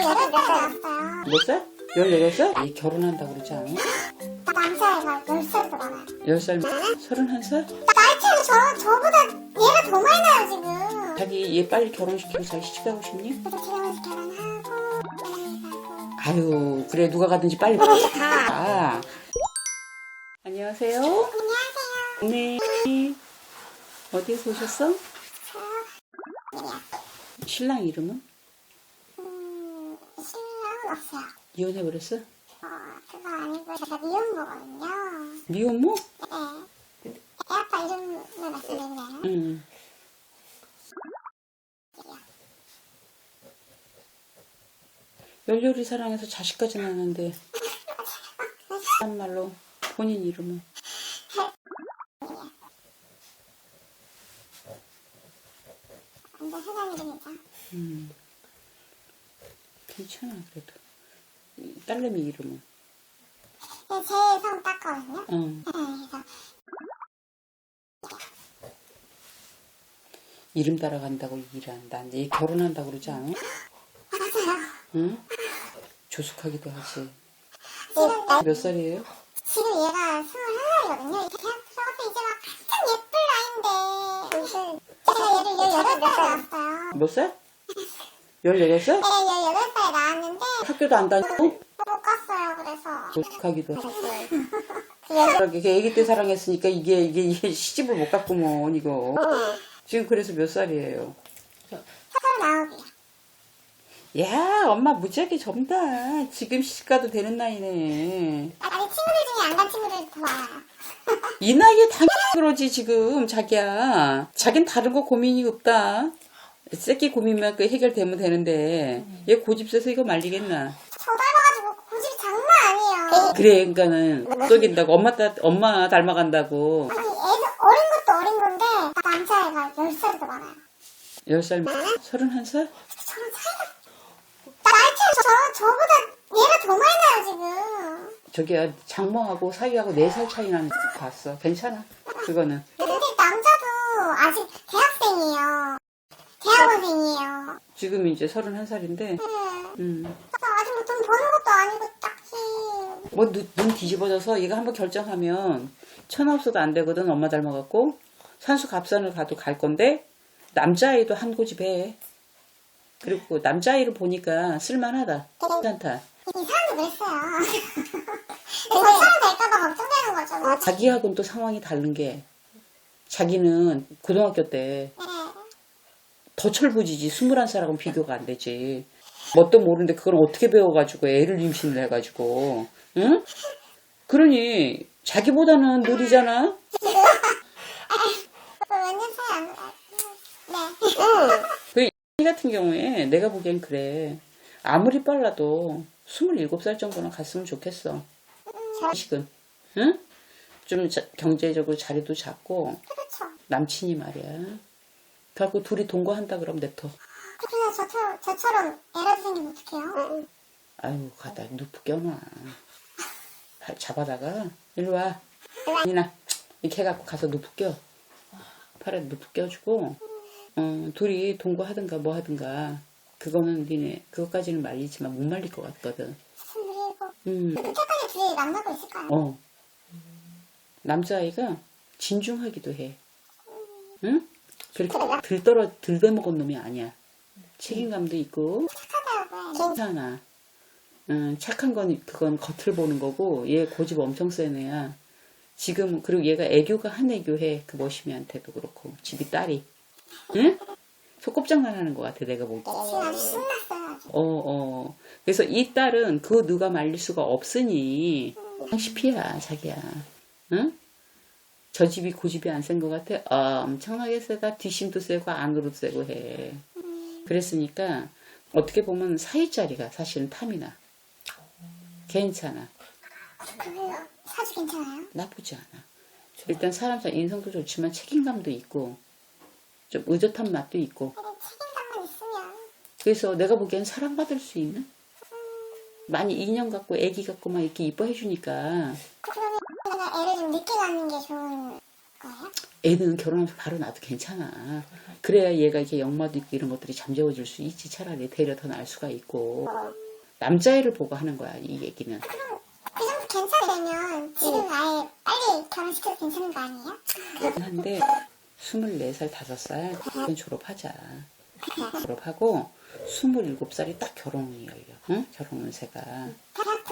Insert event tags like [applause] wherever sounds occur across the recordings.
18살 나왔어요. 몇 살? 18살? 얘 결혼한다고 그러지 않아? 남자애가 10살 더 많아요. 10살? 31살? 나이 차이가 저, 저보다 얘가 더 많이 나요, 지금. 자기 얘 빨리 결혼시키고 자기 시집가고 싶니? 그래서 결혼해서 결혼하고. 아유 그래 누가 가든지 빨리 가. 안녕하세요. 안녕하세요. 네. 어디에서 오셨어? 신랑 이름은? 없어요. 이혼해버렸어? 어, 그거 아니고 제가 미혼모거든요. 미혼모? 네. 애 아빠 이름을 말씀드리나요? 응. 열렬히 사랑해서 자식까지 낳았는데 한 말로 본인 이름은 완전 흔한 이름이죠. 음. 괜찮아 그래도 이 딸내미 이름은 네, 제성 땄거든요. 어. 네, 그래서 이름 따라간다고 일한다 얘 결혼한다고 그러지 않아? 맞아요. 응? 조숙하기도 하지 지금, 나, 몇 살이에요? 지금 얘가 21살이거든요. 대학 들어가서 이제 막 한참 예쁠 나이인데. 제가 얘를 18살에 낳았어요. 몇 살? 18살? 네, 18살에 낳았는데 학교도 안 다니고? 못 갔어요. 그래서. 조숙하기도 하고 [laughs] 그 얘가 이게 애기 때 사랑했으니까 이게 이게, 이게 시집을 못 갔구먼 이거 지금 그래서 몇 살이에요? 39이야. 야 엄마 무지하게 젊다 지금 시집 가도 되는 나이네 아니, 친구들 중에 안 간 친구들 더 많아요. 이 나이에 당연히 그러지 지금 자기야 자긴 다른 거 고민이 없다 새끼 고민만 그 해결되면 되는데 얘 고집 세서 이거 말리겠나 저 닮아가지고 고집이 장난 아니에요. 그래 그러니까는 속인다고 엄마 따, 엄마 닮아간다고 아니, 애는 어린 것도 어린 건데, 남자애가 10살 더 많아요. 10살 31살? 저랑 차이가. 나이 차이 저, 저보다 얘가 더 많이 나요, 지금. 저기 장모하고 사위하고 4살 차이 나는 거 봤어 괜찮아 그거는 근데 남자도 아직 대학생이에요. 대학원생이에요. 지금 이제 31살인데 네. 음. 아직 뭐돈 버는 것도 아니고 딱히. 뭐눈 뒤집어져서 얘가 한번 결정하면 천하 없어도 안 되거든 엄마 닮아갖고 산수 갑산을 가도 갈 건데 남자아이도 한 고집 해 그리고 남자아이를 보니까 쓸만하다 괜찮다 이 사람도 그랬어요. [laughs] 저희 사람 될까봐 걱정되는 거죠. 자기하고는 또 상황이 다른 게 자기는 고등학교 때 네. 더 철부지지 21살하고는 비교가 안 되지 뭣도 모르는데 그걸 어떻게 배워가지고 애를 임신을 해가지고 응? 그러니 자기보다는 느리잖아 나요. 네. 그 같은 경우에 내가 보기엔 그래 아무리 빨라도 27살 정도는 갔으면 좋겠어 자식은 응? 좀 자- 경제적으로 자리도 잡고 그렇죠. 남친이 말이야 결국 둘이 동거한다 그러면 내터. 그래서 저처럼, 저처럼 애라도 생기면 어떡해요? 아유 가다 누프 껴놔. [laughs] 발 잡아다가. 일로 와. 니나. 이렇게 해갖고 가서 누프 껴 팔에 누프 껴주고. 어, 둘이 동거하든가 뭐 하든가. 그거는 니네 그것까지는 말리지만 못 말릴 것 같거든. 그리고. 음, 그때까지 둘이 만나고 있을까요? 어. 남자아이가 진중하기도 해. 응? 그렇게 들떨어 들대먹은 놈이 아니야 책임감도 있고. 괜찮아. 응, 착한 건 그건 겉을 보는 거고 얘 고집 엄청 센 애야. 지금 그리고 얘가 애교가 한 애교해 그 머시미한테도 그렇고 집이 딸이. 응? 속곱장난 하는 것 같아 내가 보기. 어 어. 그래서 이 딸은 그 누가 말릴 수가 없으니 상시피야 자기야. 응? 저 집이 고집이 안 센 것 같아? 어, 엄청나게 세다. 뒷심도 세고 안으로도 세고 해. 그랬으니까 어떻게 보면 사위자리가 사실은 탐이나. 괜찮아. 그래요? 사주 괜찮아요? 나쁘지 않아. 일단 사람상 인성도 좋지만 책임감도 있고 좀 의젓한 맛도 있고 근데 책임감만 있으면 그래서 내가 보기엔 사랑받을 수 있는 많이 인형 같고 애기 같고 막 이렇게 이뻐해 주니까 그러면 제가 애를 좀 늦게 낳는 게 좋은 거예요? 애는 결혼하면서 바로 놔도 괜찮아. 그래야 얘가 이렇게 역마도 있고 이런 것들이 잠재워질 수 있지. 차라리 되려 더 나을 수가 있고. 남자애를 보고 하는 거야, 이 얘기는. 그 정도 괜찮으면 지금 아예 빨리 결혼시켜도 괜찮은 거 아니에요? 한데 24살, 5살 그건 졸업하자. 졸업하고 27살이 딱 결혼이 열려. 응? 결혼 운세가. 대학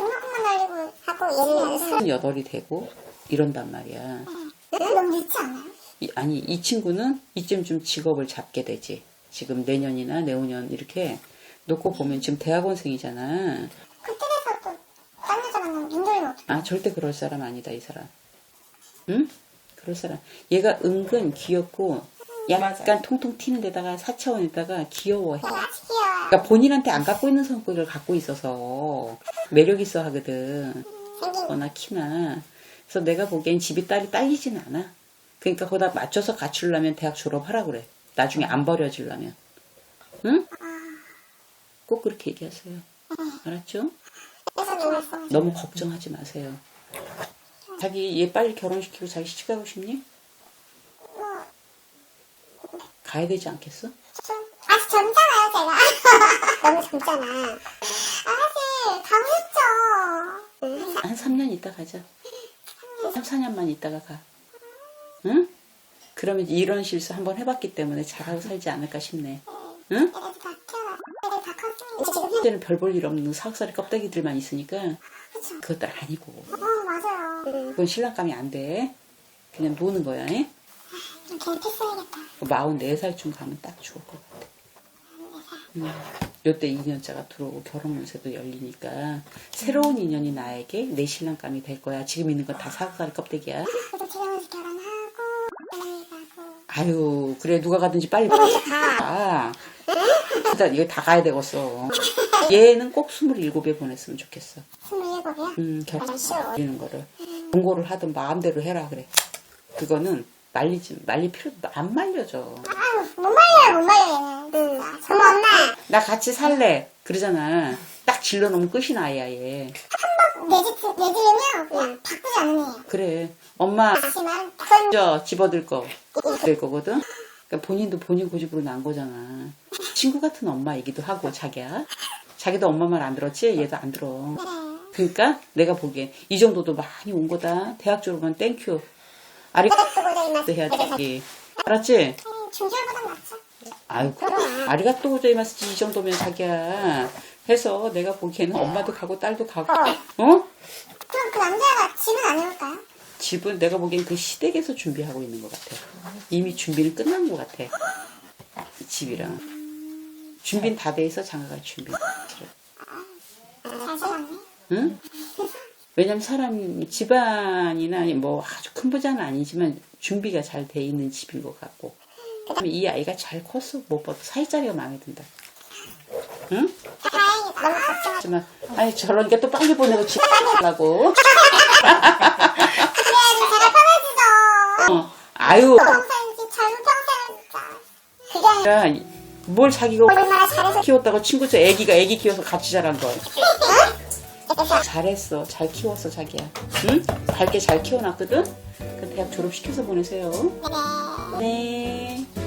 날리고 하고 얘는 28이 되고 이런단 말이야. 너무 늦지 않아요? 이- 아니 이 친구는 이쯤 좀 직업을 잡게 되지. 지금 내년이나 내후년 이렇게 놓고 보면 지금 대학원생이잖아. 그때 돼서 또딴 여자 만나면 눈 돌리면 어떡해? 아 절대 그럴 사람 아니다 이 사람. 응? 그럴 사람. 얘가 은근 귀엽고 약간 통통 튀는 데다가 사차원에다가 귀여워해. 아직 귀여워요. 그러니까 본인한테 안 갖고 있는 성격을 갖고 있어서 매력 있어 하거든. 거나 키나. 그래서 내가 보기엔 집이 딸이 딸리진 않아. 그러니까 거기다 맞춰서 갖추려면 대학 졸업하라 그래. 나중에 안 버려지려면. 응? 꼭 그렇게 얘기하세요. 알았죠? 그래서 좋았어. 너무 걱정하지 마세요. 자기 얘 빨리 결혼시키고 자기 시집가고 싶니? 뭐, 가야 되지 않겠어? 좀, 아직 젊잖아요, 제가. [laughs] 너무 젊잖아. 아, 사실, 가고 싶죠. 한 3년 있다 가자. 3, 4년만 있다가 가. 응? 그러면 이런 실수 한번 해봤기 때문에 잘하고 살지 않을까 싶네. 응? 애들 다 키워놔. 애들 다 컸으니까. 지금 그때는 별 볼 일 없는 사학살이 껍데기들만 있으니까. 그것도 아니고 어, 맞아요. 그건 신랑감이 안 돼. 그냥 노는 거야. 에? 걔 패스해야겠다. 44살쯤 가면 딱 좋을 것 같아. 음, 요때 인연자가 들어오고 결혼 운세도 열리니까 새로운 인연이 나에게 내 신랑감이 될 거야. 지금 있는 건 다 사학살이 껍데기야. 그래도 지금은 결혼하고, 연애 가고. 아유 그래 누가 가든지 빨리 가. 일단 이거 다 가야 되겠어. 얘는 꼭 27에 보냈으면 좋겠어. 스물일곱이요? 음, 결혼 아, 싫어. 이는 거를 공고를 하든 마음대로 해라 그래. 그거는 말리지 말릴 필요도 안 말려져. 아유, 못 말려요, 못 말려, 얘는. 어머, 엄마. 나 같이 살래 그러잖아. 딱 질러 놓으면 끝이 나야 얘. 내집, 내집이면 그냥 바꾸지 않는 애예요. 그래. 엄마 하지만, 그건 저 집어들 거. 될 거거든. 그러니까 본인도 본인 고집으로 난 거잖아. 친구 같은 엄마이기도 하고 자기야. 자기도 엄마 말 안 들었지? 얘도 안 들어. 그래. 그러니까 내가 보기엔 이 정도도 많이 온 거다. 대학 졸업은 땡큐. 아리가또 쓰고 해야 지 알았지? 중졸보단 낫죠. 아유, 아리가또 고자이마스 이 정도면 자기야. 해서 내가 보기에는 엄마도 가고 딸도 가고. 어? 그럼 그 남자가 집은 안 해올까요? 집은 내가 보기엔 그 시댁에서 준비하고 있는 것 같아. 이미 준비는 끝난 것 같아. 이 집이랑. 준비는 다 돼 있어, 장가갈 준비. 잘 살았네. 응? 왜냐면 사람, 집안이나 뭐 아주 큰 부자는 아니지만 준비가 잘 돼 있는 집인 것 같고. 그 다음에 이 아이가 잘 컸어. 못 봐도 사이자리가 마음에 든다. 응? 하지만, 아니, 저러니까 또 빨리 보내고 집 편해지죠. 어, 아유. 야, 뭘 자기가 키웠다고 친구죠 애기가 애기 키워서 같이 자란 거야. 잘했어. 잘 키웠어, 자기야. 응? 밝게 잘 키워놨거든? 그 대학 졸업시켜서 보내세요. 네. 네.